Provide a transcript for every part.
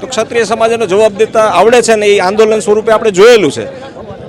તો ક્ષત્રિય સમાજનો જવાબ દેતા આવડે છે ને એ આંદોલન સ્વરૂપે આપણે જોયેલું છે.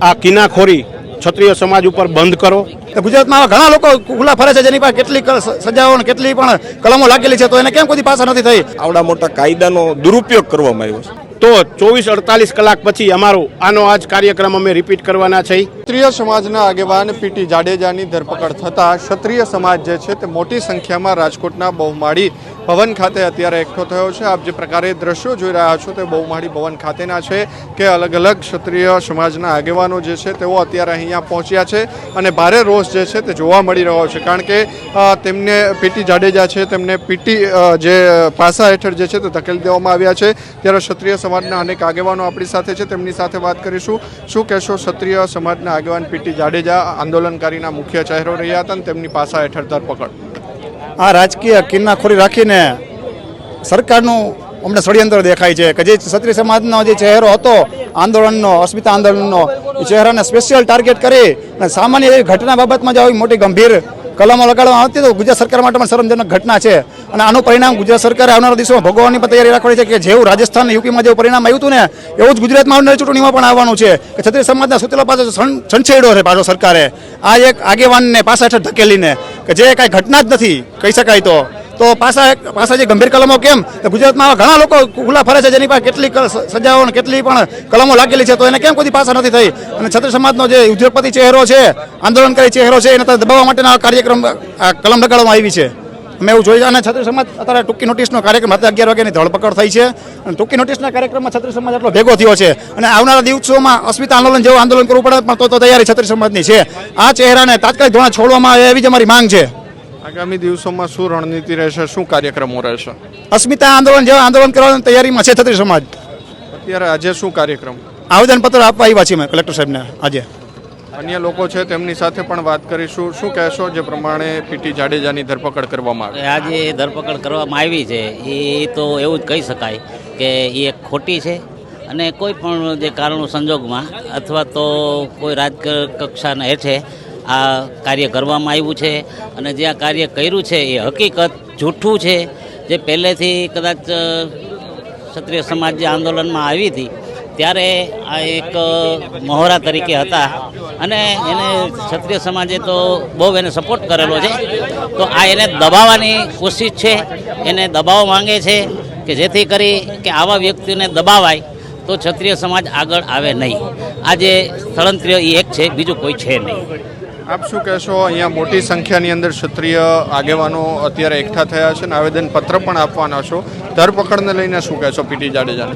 આ કિનાખોરી ક્ષત્રિય સમાજ ઉપર બંધ કરો. ગુજરાતમાં ઘણા લોકો ખુલ્લા ફરે છે જેની પાસે કેટલી ક- સજાઓ કેટલી પણ કલમો લાગેલી છે તો એને કેમ કોઈ પાછા નથી થઈ? આવડા મોટા કાયદાનો દુરુપયોગ કરવામાં આવ્યો છે. તો ચોવીસ અડતાલીસ કલાક પછી અમારો આનો આજ કાર્યક્રમ અમે રિપીટ કરવાના છે. ક્ષત્રિય સમાજના આગેવાન પીટી જાડેજાની ધરપકડ થતાં ક્ષત્રિય સમાજ જે છે તે મોટી સંખ્યામાં રાજકોટના બહુમાળી ભવન ખાતે અત્યારે એકઠો થયો છે. આપ જે પ્રકારે દ્રશ્યો જોઈ રહ્યા છો તે બહુમાળી ભવન ખાતેના છે કે અલગ અલગ ક્ષત્રિય સમાજના આગેવાનો જે છે તેઓ અત્યારે અહીંયા પહોંચ્યા છે અને ભારે રોષ જે છે તે જોવા મળી રહ્યો છે. કારણ કે તેમને પીટી જાડેજા છે, તેમને પીટી જે પાસા હેઠળ જે છે તે ધકેલી દેવામાં આવ્યા છે. ત્યારે ક્ષત્રિય સમાજના અનેક આગેવાનો આપણી સાથે છે. તેમની સાથે વાત કરીશું. શું કહેશો ક્ષત્રિય સમાજના આગેવાન પીટી જાડેજા આંદોલનકારીના મુખ્ય ચહેરો રહ્યા હતા અને તેમની પાસા હેઠળ ધરપકડ? આ રાજકીય કિન્નાખોરી રાખીને સરકારનું અમને ષડયંત્ર દેખાય છે કે જે ક્ષત્રિય સમાજનો જે ચહેરો હતો, આંદોલનનો, અસ્મિતા આંદોલનનો, એ ચહેરાને સ્પેશિયલ ટાર્ગેટ કરી અને સામાન્ય એવી ઘટના બાબતમાં જ આવી મોટી ગંભીર કલમો લગાડવામાં આવતી તો ગુજરાત સરકાર માટે પણ શરમજનક ઘટના છે. અને આનું પરિણામ ગુજરાત સરકારે આવનારા દિવસોમાં ભોગવવાની પણ તૈયારી રાખવાની છે કે જેવું રાજસ્થાન યુપીમાં જેવું પરિણામ આવ્યું હતું ને, એવું જ ગુજરાતમાં આવનારી ચૂંટણીમાં પણ આવવાનું છે. કે ક્ષત્રિય સમાજના સૂતેલા પાસે સંછેડ્યો છે પાછો સરકારે. આ એક આગેવાનને પાછા હેઠળ ધકેલીને. કે જે કાંઈ ઘટના જ નથી, કહી શકાય તો. તો પાછા પાછા જે ગંભીર કલમો કેમ? ગુજરાતમાં ઘણા લોકો ખુલ્લા ફરે છે જેની પાસે કેટલી સજાઓ અને કેટલી પણ કલમો લાગેલી છે, તો એને કેમ કોઈ પાછા નથી થઈ? અને છત્રી સમાજનો જે ઉદ્યોગપતિ ચહેરો છે, આંદોલનકારી ચહેરો છે, એને દબાવવા માટેના કાર્યક્રમ, આ કલમ લગાડવામાં આવી છે. અમે એવું જોઈ અને છત્રી સમાજ અત્યારે ટૂંકી નોટિસનો કાર્યક્રમ રાતે અગિયાર વાગ્યાની ધરપકડ થઈ છે. અને ટૂંકી નોટિસના કાર્યક્રમમાં છત્રી સમાજ આટલો ભેગો થયો છે. અને આવનારા દિવસોમાં અસ્મિતા આંદોલન જેવું આંદોલન કરવું પડે પણ તો તો તૈયારી છત્રી સમાજની છે. આ ચહેરાને તાત્કાલિક ધોરણે છોડવામાં આવે એવી જ અમારી માંગ છે. આગામી દિવસોમાં શું રણનીતિ રહેશે શું કાર્યક્રમો રહેશે? અસ્મિતા આંદોલન જેવા આંદોલન કરવાની તૈયારીમાં છે છત્રી સમાજ. અત્યારે આજે શું કાર્યક્રમ? આવેદનપત્ર આપવા આવ્યા છીએ મેં કલેક્ટર સાહેબને આજે. અન્ય લોકો છે, તેમની સાથે પણ વાત કરીશું. શું કહેશો જે પ્રમાણે પીટી જાડેજાની ધરપકડ કરવામાં આવી? આજે ધરપકડ કરવામાં આવી છે. એ તો એવું જ કહી શકાય કે એ એક ખોટી છે અને કોઈ પણ જે કારણો સંજોગમાં અથવા તો કોઈ રાજકક્ષાના કક્ષાના હેઠે આ કાર્ય કરવામાં આવ્યું છે અને જે આ કાર્ય કર્યું છે એ હકીકત જૂઠું છે. જે પહેલેથી કદાચ ક્ષત્રિય સમાજ જે આંદોલનમાં આવી હતી ત્યારે આ એક મહોરા તરીકે હતા. અને એને ક્ષત્રિય સમાજે તો બહુ એને સપોર્ટ કરેલો છે. તો આ એને દબાવવાની કોશિશ છે. એને દબાવ માંગે છે કે જેથી કરી કે આવા વ્યક્તિને દબાવાય તો ક્ષત્રિય સમાજ આગળ આવે નહીં. આજે જે એ એક છે, બીજું કોઈ છે નહીં. આપ શું કહેશો? અહીંયા મોટી સંખ્યાની અંદર ક્ષત્રિય આગેવાનો અત્યારે એકઠા થયા છે. અને આવેદનપત્ર પણ આપવાના છો. ધરપકડને લઈને શું કહેશો પીટી જાડેજાને?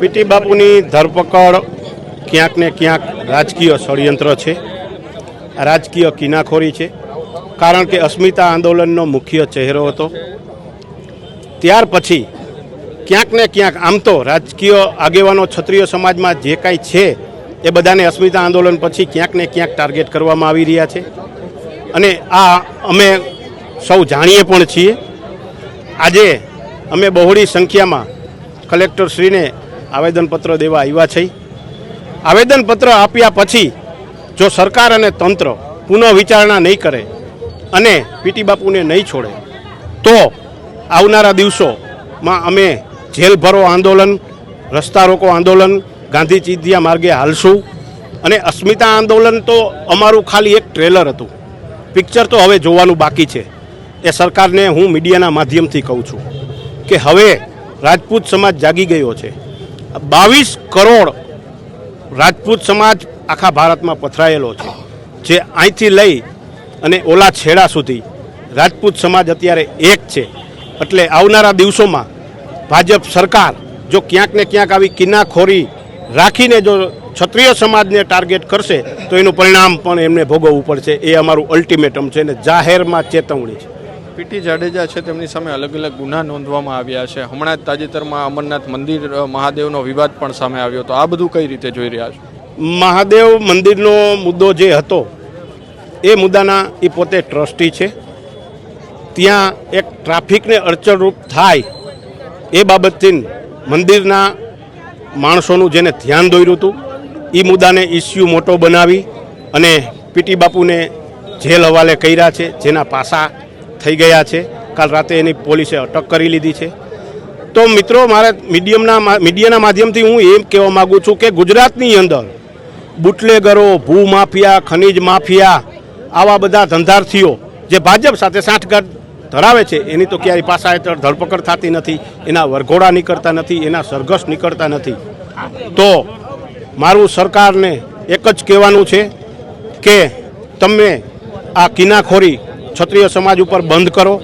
પીટી બાપુની ધરપકડ ક્યાંક ને ક્યાંક રાજકીય ષડયંત્ર છે, રાજકીય કિનાખોરી છે, કારણ કે અસ્મિતા આંદોલનનો મુખ્ય ચહેરો હતો. ત્યાર પછી ક્યાંક ને ક્યાંક આમ તો રાજકીય આગેવાનો ક્ષત્રિય સમાજમાં જે કાંઈ છે એ બધાને અસ્મિતા આંદોલન પછી ક્યાંક ને ક્યાંક ટાર્ગેટ કરવામાં આવી રહ્યા છે. અને આ અમે સૌ જાણીએ પણ છીએ. આજે અમે બહોળી સંખ્યામાં કલેક્ટરશ્રીને આવેદનપત્ર દેવા આવ્યા છે. આવેદનપત્ર આપ્યા પછી જો સરકાર અને તંત્ર પુનઃ વિચારણા નહીં કરે અને પીટી બાપુને નહીં છોડે, તો આવનારા દિવસોમાં અમે જેલ ભરો આંદોલન, રસ્તા રોકો આંદોલન, ગાંધી ચીધિયા માર્ગે હાલશું અને અસ્મિતા આંદોલન તો અમારું ખાલી એક ટ્રેલર હતું. પિક્ચર તો હવે જોવાનું બાકી છે. એ સરકારને હું મીડિયાના માધ્યમથી કહું છું કે હવે રાજપૂત સમાજ જાગી ગયો છે. બાવીસ કરોડ રાજપૂત સમાજ આખા ભારતમાં પથરાયેલો છે. જે અહીંથી લઈ અને ઓલા છેડા સુધી રાજપૂત સમાજ અત્યારે એક છે. એટલે આવનારા દિવસોમાં ભાજપ સરકાર જો ક્યાંક ને ક્યાંક આવી કિનાખોરી રાખીને જો ક્ષત્રિય સમાજને ટાર્ગેટ કરશે, તો એનું પરિણામ પણ એમને ભોગવવું પડશે. એ અમારું અલ્ટિમેટમ છે અને જાહેરમાં ચેતવણી છે. પીટી જાડેજા છે, તેમની સામે અલગ અલગ ગુના નોંધવામાં આવ્યા છે. હમણાં જ તાજેતરમાં અમરનાથ મંદિર મહાદેવનો વિવાદ પણ સામે આવ્યો તો આ બધું કઈ રીતે જોઈ રહ્યા છો? મહાદેવ મંદિરનો મુદ્દો જે હતો, એ મુદ્દાના એ પોતે ટ્રસ્ટી છે. ત્યાં એક ટ્રાફિકને અડચણરૂપ થાય એ બાબતથી મંદિરના માણસોનું જેને ધ્યાન દોર્યું હતું એ મુદ્દાને ઇસ્યુ મોટો બનાવી અને પીટી બાપુને જેલ હવાલે કર્યા છે, જેના પાસા થઈ ગયા છે. કાલ રાતે એની પોલીસે અટક કરી લીધી છે. તો મિત્રો, મારે મીડિયમના મીડિયાના માધ્યમથી હું એમ કહેવા માગું છું કે ગુજરાતની અંદર બુટલેગરો, ભૂમાફિયા, ખનિજ માફિયા, આવા બધા ધંધાર્થીઓ જે ભાજપ સાથે સાંઠગાંઠ ધરાવે છે, એની તો ક્યારેય પાસા હેઠળ ધરપકડ થતી નથી, એના વરઘોડા નીકળતા નથી, એના સરઘસ નીકળતા નથી. તો મારું સરકારને એક જ કહેવાનું છે કે તમે આ કિનાખોરી ક્ષત્રિય સમાજ ઉપર બંધ કરો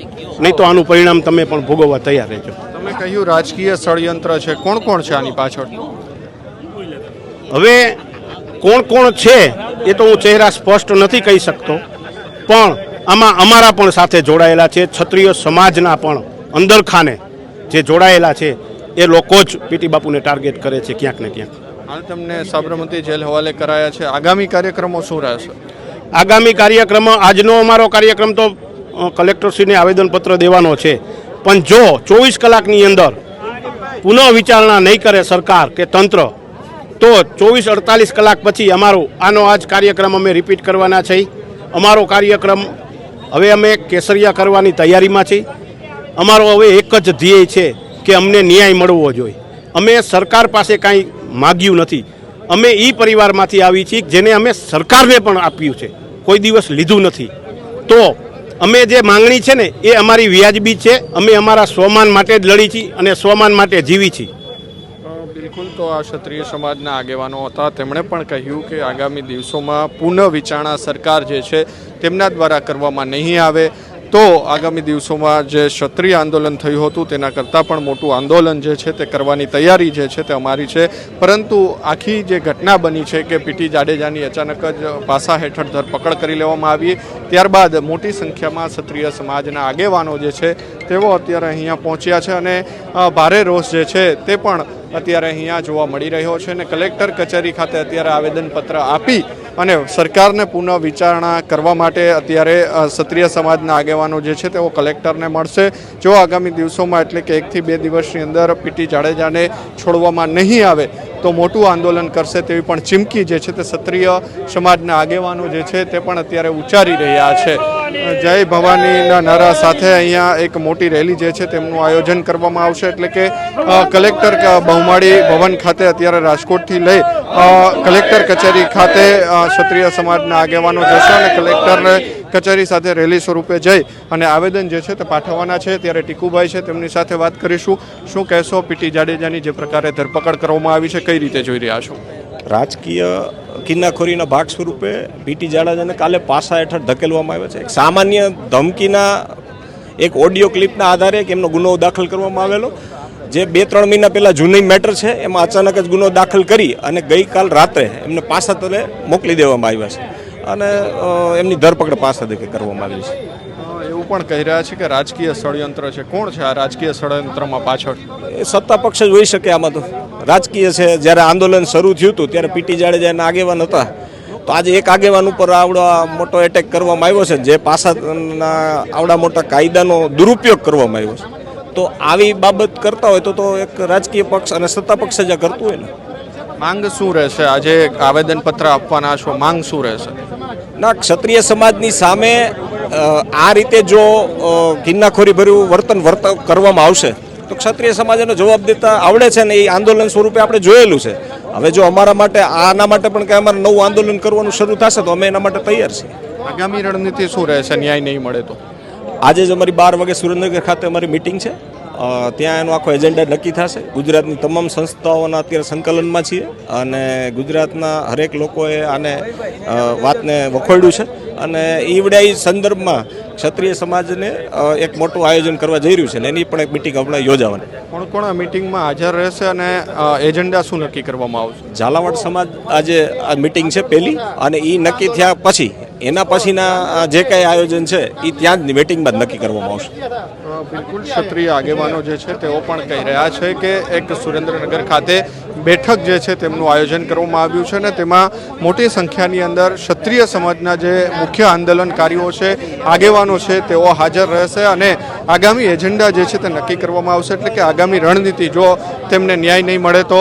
નહીં તો આનું પરિણામ તમે પણ ભોગવવા તૈયાર રહેજો. તમે કહ્યું રાજકીય ષડયંત્ર છે. કોણ કોણ છે આની પાછળ? હવે કોણ કોણ છે એ તો હું ચહેરા સ્પષ્ટ નથી કહી શકતો પણ આમાં અમારા પણ સાથે જોડાયેલા છે ક્ષત્રિય સમાજના પણ અંદરખાને જે જોડાયેલા છે એ લોકો જ પીટી બાપુને ટાર્ગેટ કરે છે ક્યાંક ને ક્યાંક. હાલ તમને સાબરમતી જેલ હવાલે કરાયા છે. આગામી કાર્યક્રમો શું રહેશે? આગામી કાર્યક્રમ, આજનો અમારો કાર્યક્રમ તો કલેક્ટરશ્રીને આવેદનપત્ર દેવાનો છે. પણ જો ચોવીસ કલાકની અંદર પુનઃ વિચારણા નહીં કરે સરકાર કે તંત્ર, તો ચોવીસ અડતાલીસ કલાક પછી અમારો, આનો આજ કાર્યક્રમ અમે રિપીટ કરવાના છે. અમારો કાર્યક્રમ, હવે અમે કેસરિયા કરવાની તૈયારીમાં છીએ. અમારો હવે એક જ ધ્યેય છે કે અમને ન્યાય મળવો જોઈએ. અમે સરકાર પાસે કાંઈ માગ્યું નથી. અમે એ પરિવારમાંથી આવી છીએ જેને અમે સરકારને પણ આપ્યું છે. કોઈ દિવસ લીધું નથી. તો અમે જે માંગણી છે ને, એ અમારી વ્યાજબી છે. અમે અમારા સ્વમાન માટે જ લડી છીએ અને સ્વમાન માટે જીવી છીએ. બિલકુલ તો આ ક્ષત્રિય સમાજના આગેવાનો હતા. તેમણે પણ કહ્યું કે આગામી દિવસોમાં પુનઃ વિચારણા સરકાર જે છે, તેમના દ્વારા કરવામાં નહીં આવે. તો આગામી દિવસોમાં જે ક્ષત્રિય આંદોલન થયું હતું, તેના કરતાં પણ મોટું આંદોલન જે છે તે કરવાની તૈયારી જે છે તે અમારી છે. પરંતુ આખી જે ઘટના બની છે કે પીટી જાડેજાની અચાનક જ પાસા હેઠળ ધરપકડ કરી લેવામાં આવી, ત્યારબાદ મોટી સંખ્યામાં ક્ષત્રિય સમાજના આગેવાનો જે છે તેઓ અત્યારે અહીંયા પહોંચ્યા છે અને ભારે રોષ જે છે તે પણ અત્યારે અહીંયા જોવા મળી રહ્યો છે અને કલેક્ટર કચેરી ખાતે અત્યારે આવેદનપત્ર આપી અને સરકારને પુનઃ વિચારણા કરવા માટે અત્યારે ક્ષત્રિય સમાજના આગેવાનો જે છે તેઓ કલેક્ટરને મળશે. જો આગામી દિવસોમાં એટલે કે એકથી બે દિવસની અંદર પીટી જાડેજાને છોડવામાં નહીં આવે, તો મોટું આંદોલન કરશે તેવી પણ ચીમકી જે છે તે ક્ષત્રિય સમાજના આગેવાનો જે છે તે પણ અત્યારે ઉચ્ચારી રહ્યા છે. જય ભવાનીના નારા સાથે અહીંયા એક મોટી રેલી જે છે તેમનું આયોજન કરવામાં આવશે. એટલે કે કલેક્ટર બહુમાળી ભવન ખાતે અત્યારે રાજકોટથી લઈ કલેક્ટર કચેરી ખાતે ક્ષત્રિય સમાજના આગેવાનો જશે અને કલેક્ટર કચેરી સાથે રેલી સ્વરૂપે જઈ અને આવેદન જે છે તે પાઠવવાના છે. ત્યારે ટીકુભાઈ છે તેમની સાથે વાત કરીશું. શું કહેશો પીટી જાડેજાની જે પ્રકારે ધરપકડ કરવામાં આવી છે, કઈ રીતે જોઈ રહ્યા છો? રાજકીય કિન્નાખોરીના ભાગ સ્વરૂપે પીટી જાડેજાને કાલે પાસા હેઠળ ધકેલવામાં આવ્યા છે. એક સામાન્ય ધમકીના એક ઓડિયો ક્લિપના આધારે એક એમનો ગુનો દાખલ કરવામાં આવેલો. જે બે ત્રણ મહિના પહેલાં જૂની મેટર છે એમાં અચાનક જ ગુનો દાખલ કરી અને ગઈકાલ રાત્રે એમને પાસા તરે મોકલી દેવામાં આવ્યા છે. અને એમની ધરપકડ પાસા દેખે કરવામાં આવી છે. એવું પણ કહી રહ્યા છે કે રાજકીય ષડયંત્ર છે. કોણ છે આ રાજકીય ષડયંત્રમાં પાછળ? એ સત્તા પક્ષ જ હોઈ શકે આમાં તો. રાજકીય છે જ્યારે આંદોલન શરૂ થયું હતું ત્યારે પીટી જાડેજાના આગેવાન હતા. તો આજે એક આગેવાન ઉપર આવડો મોટો એટેક કરવામાં આવ્યો છે જે પાસાના આવડા મોટા કાયદાનો દુરુપયોગ કરવામાં આવ્યો છે. તો આવી બાબત કરતા હોય તો તો એક રાજકીય પક્ષ અને સત્તા પક્ષ જ કરતું હોય ને. માંગ શું રહેશે? આજે આવેદનપત્ર આપવાના છો માંગ શું રહેશે? ના ક્ષત્રિય સમાજની સામે આ રીતે જો કિન્નાખોરી ભર્યું વર્તન વર્ત કરવામાં આવશે તો ક્ષત્રિય સમાજનો જવાબ દેતા આવડે છે ને એ આંદોલન સ્વરૂપે આપણે જોયેલું છે. હવે જો અમારા માટે આના માટે પણ કંઈ અમારે નવું આંદોલન કરવાનું શરૂ થશે તો અમે એના માટે તૈયાર છીએ. આગામી રણનીતિ શું રહેશે? ન્યાય નહીં મળે તો? આજે જ અમારી બાર વાગે સુરેન્દ્રનગર ખાતે અમારી મિટિંગ છે. ત્યાં એનો આખો એજન્ડા નક્કી થશે. ગુજરાતની તમામ સંસ્થાઓના અત્યારે સંકલનમાં છીએ અને ગુજરાતના હરેક લોકોએ આને વાતને વખોડ્યું છે. અને ઈવડાઈ સંદર્ભમાં ક્ષત્રિય સમાજને એક મોટું આયોજન કરવા જઈ રહ્યું છે અને એની પણ એક મિટિંગ આપણે યોજાવાની. કોણ કોણ આ મિટિંગમાં હાજર રહેશે અને એજન્ડા શું નક્કી કરવામાં આવશે? ઝાલાવાડ સમાજ આજે આ મિટિંગ છે પહેલી અને એ નક્કી થયા પછી એના પછીના જે કાંઈ આયોજન છે એ ત્યાં જ મિટિંગમાં જ નક્કી કરવામાં આવશે. બિલકુલ ક્ષત્રિય આગેવાનો જે છે, તેઓ પણ કહી રહ્યા છે કે એક સુરેન્દ્રનગર ખાતે બેઠક જે છે, તેમનું આયોજન કરવામાં આવ્યું છે અને તેમાં મોટી સંખ્યાની અંદર ક્ષત્રિય સમાજના જે મુખ્ય આંદોલનકારીઓ છે, આગેવાનો છે, તેઓ હાજર રહેશે અને આગામી એજન્ડા જે છે, તે નક્કી કરવામાં આવશે. એટલે કે આગામી રણનીતિ જો તેમને ન્યાય નહીં મળે તો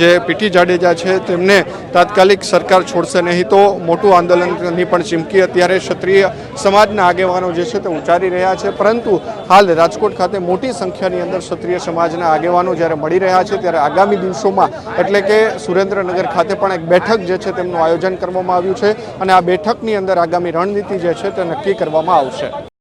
જે પીટી જાડેજા છે તેમને તાત્કાલિક સરકાર છોડશે નહીં. તો મોટું આંદોલનની પણ ચીમકી અત્યારે ક્ષત્રિય સમાજના આગેવાનો જે છે તે ઉચ્ચારી રહ્યા છે. પરંતુ હાલ રાજકોટ ખાતે મોટી સંખ્યાની અંદર ક્ષત્રિય સમાજના આગેવાનો જ્યારે મળી રહ્યા છે, ત્યારે આગામી દિવસોમાં એટલે કે સુરેન્દ્રનગર ખાતે પણ એક બેઠક જે છે તેમનું આયોજન કરવામાં આવ્યું છે અને આ બેઠકની અંદર આગામી રણનીતિ જે છે તે નક્કી કરવામાં આવશે.